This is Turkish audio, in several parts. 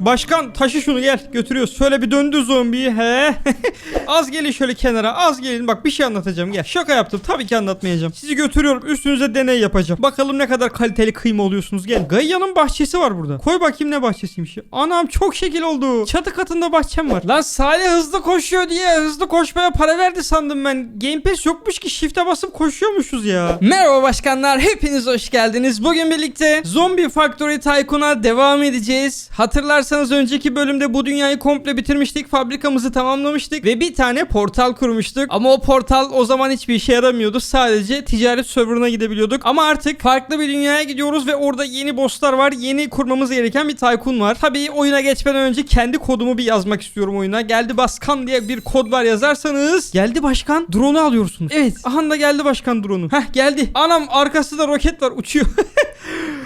Başkan taşı şunu gel götürüyoruz. Şöyle bir döndü zombiyi he. az gelin şöyle kenara az gelin bak bir şey anlatacağım gel. Şaka yaptım tabii ki anlatmayacağım. Sizi götürüyorum üstünüze deney yapacağım. Bakalım ne kadar kaliteli kıyma oluyorsunuz gel. Gaia'nın bahçesi var burada. Koy bakayım ne bahçesiymiş. Anam çok şekil oldu. Çatı katında bahçem var. Lan Salih hızlı koşuyor diye hızlı koşmaya para verdi sandım ben. Game Pass yokmuş ki shift'e basıp koşuyormuşuz ya. Merhaba başkanlar hepiniz hoş geldiniz. Bugün birlikte Zombie Factory Tycoon'a devam edeceğiz. Hatırlarsanız önceki bölümde bu dünyayı komple bitirmiştik. Fabrikamızı tamamlamıştık ve bir tane portal kurmuştuk. Ama o portal o zaman hiçbir işe yaramıyordu. Sadece ticaret serverına gidebiliyorduk. Ama artık farklı bir dünyaya gidiyoruz ve orada yeni bosslar var. Yeni kurmamız gereken bir tycoon var. Tabii oyuna geçmeden önce kendi kodumu bir yazmak istiyorum oyuna. Geldi Başkan diye bir kod var yazarsanız. Geldi Başkan drone'u alıyorsunuz. Evet. Aha da geldi Başkan drone'u. Heh geldi. Anam arkasında roket var uçuyor.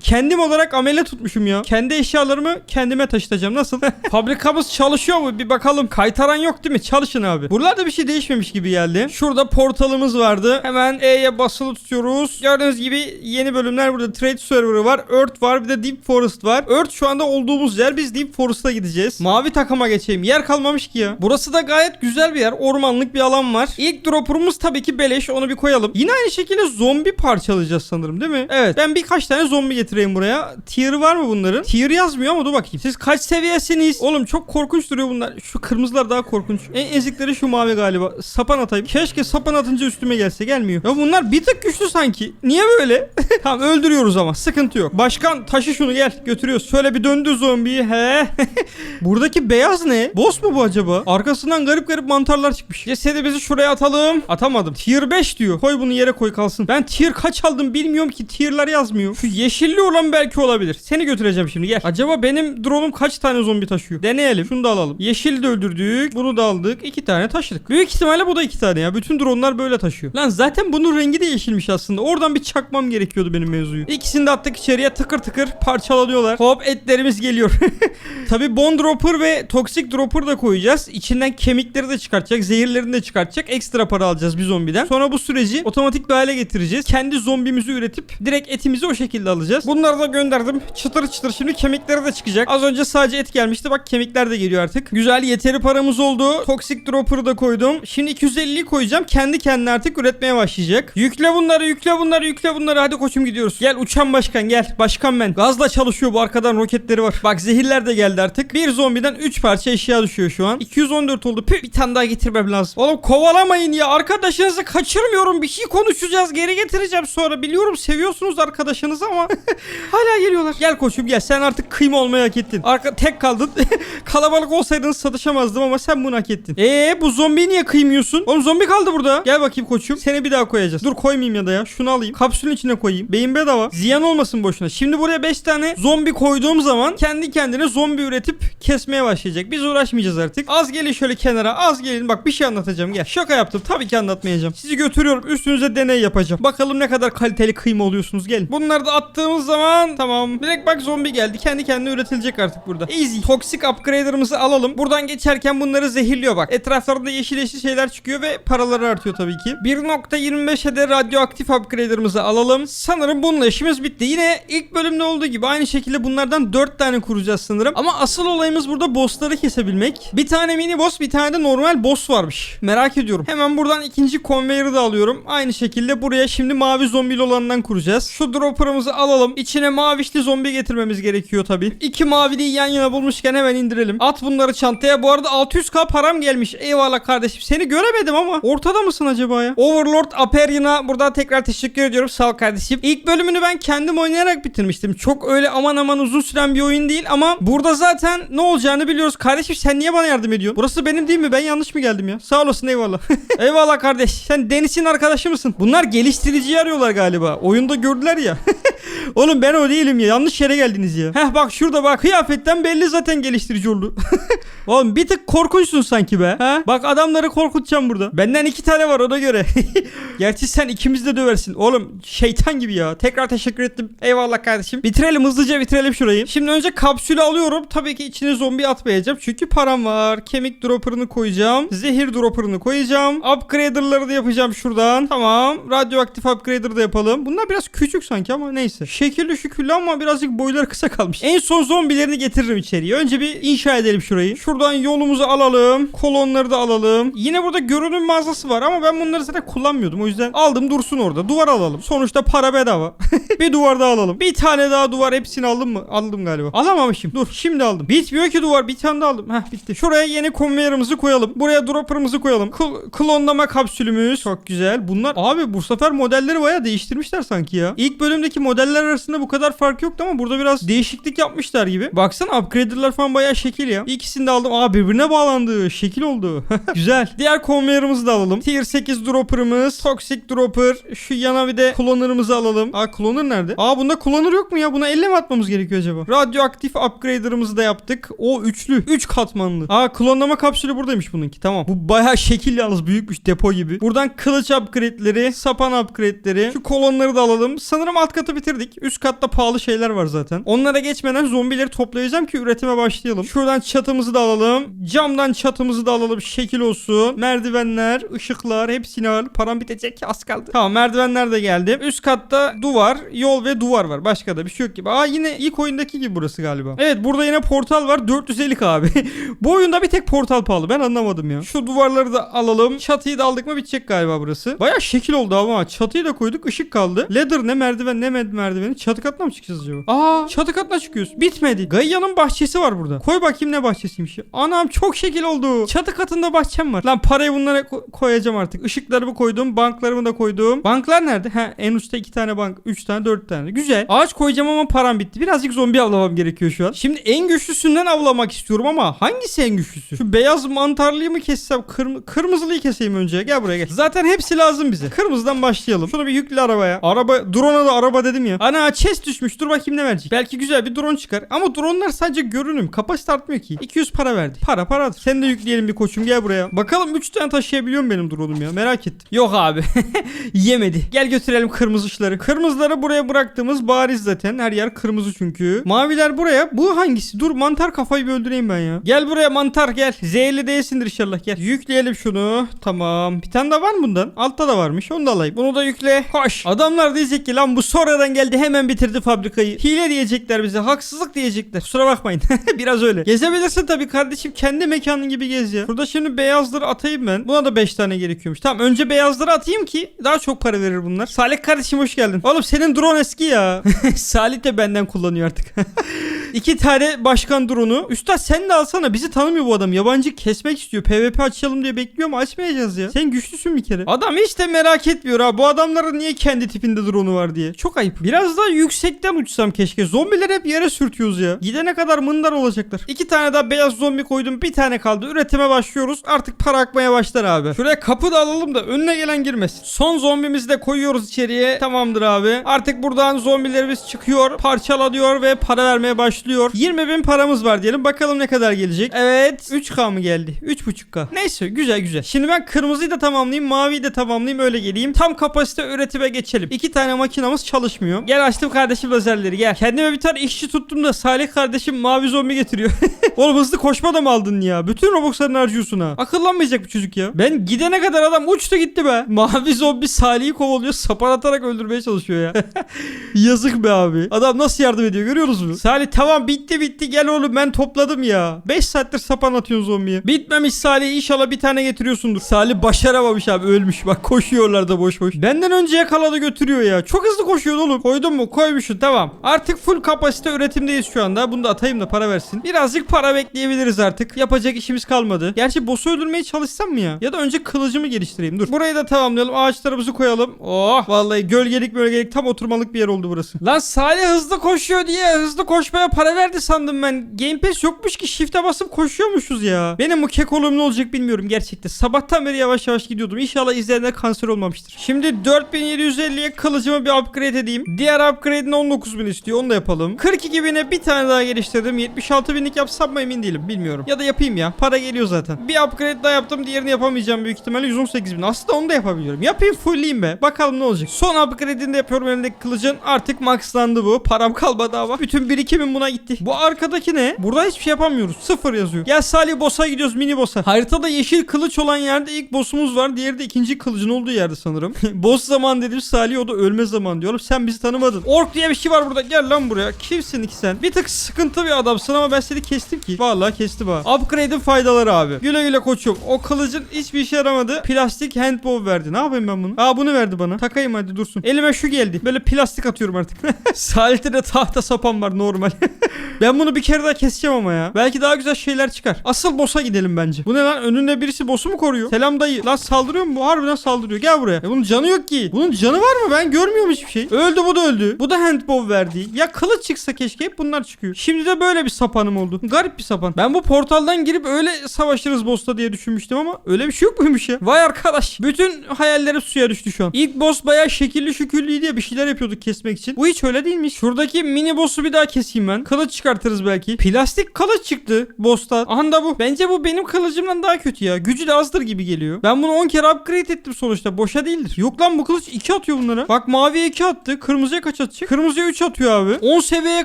Kendim olarak amele tutmuşum ya. Kendi eşyalarımı kendime taşıtacağım. Nasıl? Fabrikamız çalışıyor mu? Bir bakalım. Kaytaran yok değil mi? Çalışın abi. Buralarda bir şey değişmemiş gibi geldi. Şurada portalımız vardı. Hemen E'ye basılı tutuyoruz. Gördüğünüz gibi yeni bölümler burada. Trade Server'ı var. Earth var. Bir de Deep Forest var. Earth şu anda olduğumuz yer. Biz Deep Forest'a gideceğiz. Mavi takıma geçeyim. Yer kalmamış ki ya. Burası da gayet güzel bir yer. Ormanlık bir alan var. İlk dropper'ımız tabii ki beleş. Onu bir koyalım. Yine aynı şekilde zombi parçalayacağız sanırım değil mi? Evet. Ben birkaç tane zombi getireyim buraya. Tier var mı bunların? Tier yazmıyor ama dur bakayım. Siz kaç seviyesiniz? Oğlum çok korkunç duruyor bunlar. Şu kırmızılar daha korkunç. En ezikleri şu mavi galiba. Sapan atayım. Keşke sapan atınca üstüme gelse. Gelmiyor. Ya bunlar bir tık güçlü sanki. Niye böyle? tamam öldürüyoruz ama. Sıkıntı yok. Başkan taşı şunu gel. Götürüyoruz. Şöyle bir döndü zombiyi. He. Buradaki beyaz ne? Boss mu bu acaba? Arkasından garip garip mantarlar çıkmış. Cesedimizi şuraya atalım. Atamadım. Tier 5 diyor. Koy bunu yere koy kalsın. Ben tier kaç aldım bilmiyorum ki. Tier'lar yazmıyor. Şu yeşilli olan belki olabilir. Seni götüreceğim şimdi gel. Acaba benim drone'um kaç tane zombi taşıyor? Deneyelim. Şunu da alalım. Yeşili de öldürdük. Bunu da aldık. İki tane taşıdık. Büyük ihtimalle bu da iki tane ya. Bütün drone'lar böyle taşıyor. Lan zaten bunun rengi de yeşilmiş aslında. Oradan bir çakmam gerekiyordu benim mevzuyu. İkisini de attık içeriye tıkır tıkır parçalanıyorlar. Hop etlerimiz geliyor. Tabi bone dropper ve toxic dropper da koyacağız. İçinden kemikleri de çıkartacak. Zehirlerini de çıkartacak. Ekstra para alacağız bir zombiden. Sonra bu süreci otomatik bir hale getireceğiz. Kendi zombimizi üretip direkt etimizi o şekilde alacağız. Bunları da gönderdim. Çıtır çıtır şimdi kemikleri de çıkacak. Az önce sadece et gelmişti. Bak kemikler de geliyor artık. Güzel yeteri paramız oldu. Toxic dropper'ı da koydum. Şimdi 250'yi koyacağım. Kendi kendine artık üretmeye başlayacak. Yükle bunları, yükle bunları, yükle bunları. Hadi koçum gidiyoruz. Gel uçan başkan gel. Başkan ben. Gazla çalışıyor bu arkadan roketleri var. Bak zehirler de geldi artık. Bir zombiden 3 parça eşya düşüyor şu an. 214 oldu. Püh, bir tane daha getirmem lazım. Oğlum kovalamayın ya. Arkadaşınızı kaçırmıyorum. Bir şey konuşacağız. Geri getireceğim sonra. Biliyorum seviyorsunuz arkadaşınızı ama hala geliyorlar. Gel koçum gel. Sen artık kıyma olmayı hak ettin. Arka tek kaldın. Kalabalık olsaydınız satışamazdım ama sen bunu hak ettin. Eee bu zombiyi niye kıymıyorsun? Oğlum zombi kaldı burada. Gel bakayım koçum. Seni bir daha koyacağız. Dur koymayayım ya da ya. Şunu alayım. Kapsülün içine koyayım. Beyin bedava. Ziyan olmasın boşuna. Şimdi buraya 5 tane zombi koyduğum zaman kendi kendine zombi üretip kesmeye başlayacak. Biz uğraşmayacağız artık. Az gelin şöyle kenara. Az gelin. Bak bir şey anlatacağım. Gel. Şaka yaptım. Tabii ki anlatmayacağım. Sizi götürüyorum. Üstünüze deney yapacağım. Bakalım ne kadar kaliteli kıyma oluyorsunuz. Gelin. Bunları da attığımız zaman tamam. Direkt bak zombi geldi. Kendi kendine üretilecek artık burada. Easy. Toksik upgrader'ımızı alalım. Buradan geçerken bunları zehirliyor bak. Etraflarında yeşil yeşil şeyler çıkıyor ve paraları artıyor tabii ki. 1.25'e de radyoaktif upgrader'ımızı alalım. Sanırım bununla işimiz bitti. Yine ilk bölümde olduğu gibi aynı şekilde bunlardan 4 tane kuracağız sanırım. Ama asıl olayımız burada bossları kesebilmek. Bir tane mini boss bir tane de normal boss varmış. Merak ediyorum. Hemen buradan ikinci conveyor'ı da alıyorum. Aynı şekilde buraya şimdi mavi zombili olandan kuracağız. Şu dropper'ımızı alalım. İçine mavişli zombi getirmemiz gerekiyor tabii. İki maviliği yan yana bulmuşken hemen indirelim. At bunları çantaya. Bu arada 600k param gelmiş. Eyvallah kardeşim. Seni göremedim ama. Ortada mısın acaba ya? Overlord Aperian'a buradan tekrar teşekkür ediyorum. Sağ ol kardeşim. İlk bölümünü ben kendim oynayarak bitirmiştim. Çok öyle aman aman uzun süren bir oyun değil ama burada zaten ne olacağını biliyoruz. Kardeşim sen niye bana yardım ediyorsun? Burası benim değil mi? Ben yanlış mı geldim ya? Sağ olasın eyvallah. eyvallah kardeş. Sen Deniz'in arkadaşı mısın? Bunlar geliştiriciyi arıyorlar galiba. Oyunda gördüler ya. Oğlum ben o değilim ya. Yanlış yere geldiniz ya. Heh bak şurada bak. Kıyafetten belli zaten geliştirici oldu. Oğlum bir tık korkunçsun sanki be. Ha? Bak adamları korkutacağım burada. Benden iki tane var ona göre. Gerçi sen ikimiz de döversin. Oğlum şeytan gibi ya. Tekrar teşekkür ettim. Eyvallah kardeşim. Bitirelim hızlıca bitirelim şurayı. Şimdi önce kapsülü alıyorum. Tabii ki içine zombi atmayacağım. Çünkü param var. Kemik dropper'ını koyacağım. Zehir dropper'ını koyacağım. Upgrader'ları da yapacağım şuradan. Tamam. Radyoaktif upgrader da yapalım. Bunlar biraz küçük sanki ama neyse. Şekilli şükürlü ama birazcık boyları kısa kalmış. En son zombilerini getiririm içeriye. Önce bir inşa edelim şurayı. Şuradan yolumuzu alalım. Kolonları da alalım. Yine burada görünüm mağazası var ama ben bunları zaten kullanmıyordum. O yüzden aldım dursun orada. Duvar alalım. Sonuçta para bedava. bir duvar daha alalım. Bir tane daha duvar hepsini aldım mı? Aldım galiba. Alamamışım. Dur şimdi aldım. Bitmiyor ki duvar. Bir tane daha aldım. Heh bitti. Şuraya yeni konveyörümüzü koyalım. Buraya dropper'ımızı koyalım. Kl- klonlama kapsülümüz. Çok güzel. Bunlar abi bu sefer modelleri bayağı değiştirmişler sanki ya. İlk bölümdeki modeller arasında bu kadar fark yoktu ama burada biraz değişiklik yapmışlar gibi. Baksana upgrader'lar falan bayağı şekil ya. İkisini de aldım. Aa birbirine bağlandı. Şekil oldu. güzel. Diğer konveyörümüzü de alalım. Tier 8 dropper'ımız. Toxic dropper. Şu yana bir de cloner'ımızı alalım. Aa cloner nerede? Aa bunda cloner yok mu ya? Buna elle mi atmamız gerekiyor acaba? Radyoaktif upgrader'ımızı da yaptık. O üçlü. 3 katmanlı. Aa klonlama kapsülü buradaymış bununki. Tamam. Bu bayağı şekil yalnız büyükmüş depo gibi. Buradan kılıç upgrade'leri, sapan upgrade'leri. Şu kolonları da alalım. Sanırım alt katı bitirdik. Üst katta pahalı şeyler var zaten. Onlara geçmeden zombileri toplayacağım ki üretime başlayalım. Şuradan çatımızı da alalım. Camdan çatımızı da alalım. Şekil olsun. Merdivenler, ışıklar hepsini al. Param bitecek. Az kaldı. Tamam merdivenler de geldi. Üst katta duvar, yol ve duvar var. Başka da bir şey yok gibi. Aa yine ilk oyundaki gibi burası galiba. Evet burada yine portal var. 450 abi. Bu oyunda bir tek portal pahalı. Ben anlamadım ya. Şu duvarları da alalım. Çatıyı da aldık mı bitecek galiba burası. Baya şekil oldu ama. Çatıyı da koyduk. ışık kaldı. Ladder ne merdiven ne med merdiveni. Çatı katına mı çıkacağız acaba? Aa çatı katına çıkıyoruz. Bitmedi. Gaia'nın bahçesi var burada. Koy bakayım ne bahçesiymiş. ya. Anam çok şekil oldu. Çatı katında bahçem var. Lan parayı bunlara ko- koyacağım artık. Işıklarımı koydum. Banklarımı da koydum. Banklar nerede? Ha en uçta iki tane bank. Üç tane dört tane. Güzel. Ağaç koyacağım ama param bitti. Birazcık zombi avlamam gerekiyor şu an. Şimdi en güçlüsünden avlamak istiyorum ama hangisi en güçlüsü? Şu beyaz mantarlıyı mı kessem? Kırm- kırmızılıyı keseyim önce. Gel buraya gel. Zaten hepsi lazım bize. Kırmızıdan başlayalım. Şunu bir yükle arabaya. Araba drone'a da araba dedim ya. Ana chest düşmüş. Dur bakayım ne verecek. Belki güzel bir drone çıkar. Ama dronelar sadece görünüm. Kapasite artmıyor ki. 200 para verdi. Para paradır. Sen de yükleyelim bir koçum gel buraya. Bakalım 3 tane taşıyabiliyor benim drone'um ya? Merak ettim. Yok abi. Yemedi. Gel götürelim kırmızı ışıkları. Kırmızıları buraya bıraktığımız bariz zaten. Her yer kırmızı çünkü. Maviler buraya. Bu hangisi? Dur mantar kafayı bir öldüreyim ben ya. Gel buraya mantar gel. Zehirli değilsindir inşallah gel. Yükleyelim şunu. Tamam. Bir tane daha var mı bundan? Altta da varmış. Onu da alayım. Bunu da yükle. Hoş. Adamlar diyecek ki lan bu sonradan geldi hemen bitirdi fabrikayı. Hile diyecekler bize. Haksızlık diyecekler. Kusura bakmayın. Biraz öyle. Gezebilirsin tabii kardeşim. Kendi mekanın gibi gez ya. Burada şimdi beyazları atayım ben. Buna da 5 tane gerekiyormuş. Tamam önce beyazları atayım ki daha çok para verir bunlar. Salih kardeşim hoş geldin. Oğlum senin drone eski ya. Salih de benden kullanıyor artık. İki tane başkan drone'u. Üstad sen de alsana. Bizi tanımıyor bu adam. Yabancı kesmek istiyor. PvP açalım diye bekliyor ama açmayacağız ya. Sen güçlüsün bir kere. Adam hiç de merak etmiyor ha. Bu adamların niye kendi tipinde drone'u var diye. Çok ayıp. Biraz daha yüksekten uçsam keşke. Zombiler hep yere sürtüyoruz ya. Gidene kadar mındar olacaklar. İki tane daha beyaz zombi koydum. Bir tane kaldı. Üretime başlıyoruz. Artık para akmaya başlar abi. Şuraya kapı da alalım da önüne gelen girmesin. Son zombimizi de koyuyoruz içeriye. Tamamdır abi. Artık buradan zombilerimiz çıkıyor. Parçalanıyor ve para vermeye başlıyor. 20 bin paramız var diyelim. Bakalım ne kadar gelecek. Evet. 3K mı geldi? 3.5K. Neyse güzel güzel. Şimdi ben kırmızıyı da tamamlayayım. Maviyi de tamamlayayım. Öyle geleyim. Tam kapasite üretime geçelim. İki tane makinamız çalışmıyor. Gel açtım kardeşim lazerleri gel. Kendime bir tane işçi tuttum da Salih kardeşim mavi zombi getiriyor. Oğlum hızlı koşma da mı aldın ya? Bütün robuxlarını harcıyorsun ha. Akıllanmayacak bu çocuk ya. Ben gidene kadar adam uçtu gitti be. Mavi zombi Salih'i kovalıyor. Sapan atarak öldürmeye çalışıyor ya. Yazık be abi. Adam nasıl yardım ediyor görüyor musunuz? Salih tamam bitti bitti gel oğlum ben topladım ya. 5 saattir sapan atıyorsun zombiye. Bitmemiş Salih inşallah bir tane getiriyorsundur. Salih başaramamış abi ölmüş bak koşuyorlar da boş boş. Benden önce yakaladı götürüyor ya. Çok hızlı koşuyor oğlum. Koydun mu? Koymuşsun tamam. Artık full kapasite üretimdeyiz şu anda. Bunu da atayım da para versin. Birazcık para bekleyebiliriz artık. Yapacak işimiz kalmadı. Gerçi boss'u öldürmeye çalışsam mı ya? Ya da önce kılıcımı geliştireyim. Dur. Burayı da tamamlayalım. Ağaçlarımızı koyalım. Oh vallahi gölgelik bölgelik tam oturmalık bir yer oldu burası. Lan Salih hızlı koşuyor diye hızlı koşmaya para verdi sandım ben. Game Pass yokmuş ki shift'e basıp koşuyormuşuz ya. Benim bu kekolum ne olacak bilmiyorum gerçekten. Sabahtan beri yavaş yavaş gidiyordum. İnşallah izleyenler kanser olmamıştır. Şimdi 4750'ye kılıcımı bir upgrade edeyim. Diğer upgrade'ini 19000 istiyor. Onu da yapalım. 42 bine bir tane daha geliştirdim. 76 binlik yapsam mı emin değilim. Bilmiyorum. Ya da yapayım ya. Para geliyor zaten. Bir upgrade daha yaptım. Diğerini yapamayacağım büyük ihtimalle 118 bin. Aslında onu da yapabiliyorum. Yapayım fullleyeyim be. Bakalım ne olacak. Son upgrade'ini de yapıyorum elimdeki kılıcın. Artık maxlandı bu. Param kalmadı ama. Bütün birikimim buna gitti. Bu arkadaki ne? Burada hiçbir şey yapamıyoruz. Sıfır yazıyor. Gel Salih boss'a gidiyoruz mini boss'a. Haritada yeşil kılıç olan yerde ilk boss'umuz var. Diğeri de ikinci kılıcın olduğu yerde sanırım. Boss zaman dedim Salih o da ölme zaman diyorum. Sen bizi tanımadın başaramadın. Ork diye bir şey var burada. Gel lan buraya. Kimsin ki sen? Bir tık sıkıntı bir adamsın ama ben seni kestim ki. Vallahi kestim ha. Upgrade'in faydaları abi. Güle güle koçum. O kılıcın hiçbir işe yaramadı. Plastik handbow verdi. Ne yapayım ben bunu? Aa bunu verdi bana. Takayım hadi dursun. Elime şu geldi. Böyle plastik atıyorum artık. Salih'te de tahta sapan var normal. ben bunu bir kere daha keseceğim ama ya. Belki daha güzel şeyler çıkar. Asıl boss'a gidelim bence. Bu ne lan? Önünde birisi boss'u mu koruyor? Selam dayı. Lan saldırıyor mu? Bu harbiden saldırıyor. Gel buraya. E bunun canı yok ki. Bunun canı var mı? Ben görmüyorum hiçbir şey. Öldü bu da öldü. Bu da handbow verdi. Ya kılıç çıksa keşke hep bunlar çıkıyor. Şimdi de böyle bir sapanım oldu. Garip bir sapan. Ben bu portaldan girip öyle savaşırız boss'ta diye düşünmüştüm ama öyle bir şey yok muymuş ya? Vay arkadaş. Bütün hayallerim suya düştü şu an. İlk boss bayağı şekilli şüküllü diye bir şeyler yapıyorduk kesmek için. Bu hiç öyle değilmiş. Şuradaki mini boss'u bir daha keseyim ben. Kılıç çıkartırız belki. Plastik kılıç çıktı boss'ta. Aha da bu. Bence bu benim kılıcımdan daha kötü ya. Gücü de azdır gibi geliyor. Ben bunu 10 kere upgrade ettim sonuçta. Boşa değildir. Yok lan bu kılıç 2 atıyor bunlara. Bak maviye 2 attı. Kırmızıya kaç atacak? Kırmızıya 3 atıyor abi. 10 seviyeye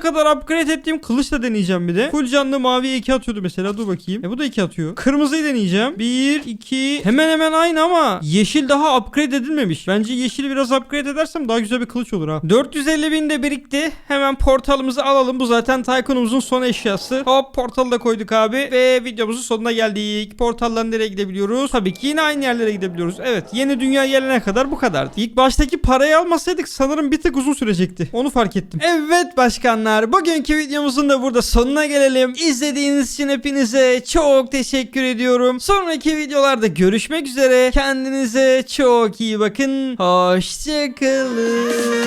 kadar upgrade ettiğim kılıçla deneyeceğim bir de. Full canlı maviye 2 atıyordu mesela. Dur bakayım. E bu da 2 atıyor. Kırmızıyı deneyeceğim. 1, 2. Hemen hemen aynı ama yeşil daha upgrade edilmemiş. Bence yeşili biraz upgrade edersem daha güzel bir kılıç olur ha. 450 bin de birikti. Hemen portalımızı alalım. Bu zaten Tycoon'umuzun son eşyası. Hop portalı da koyduk abi. Ve videomuzun sonuna geldik. Portaldan nereye gidebiliyoruz? Tabii ki yine aynı yerlere gidebiliyoruz. Evet yeni dünya gelene kadar bu kadardı. İlk baştaki parayı almasaydık sanırım bir tık uzun sürecekti. Onu fark ettim. Evet başkanlar bugünkü videomuzun da burada sonuna gelelim. İzlediğiniz için hepinize çok teşekkür ediyorum. Sonraki videolarda görüşmek üzere. Kendinize çok iyi bakın. Hoşçakalın.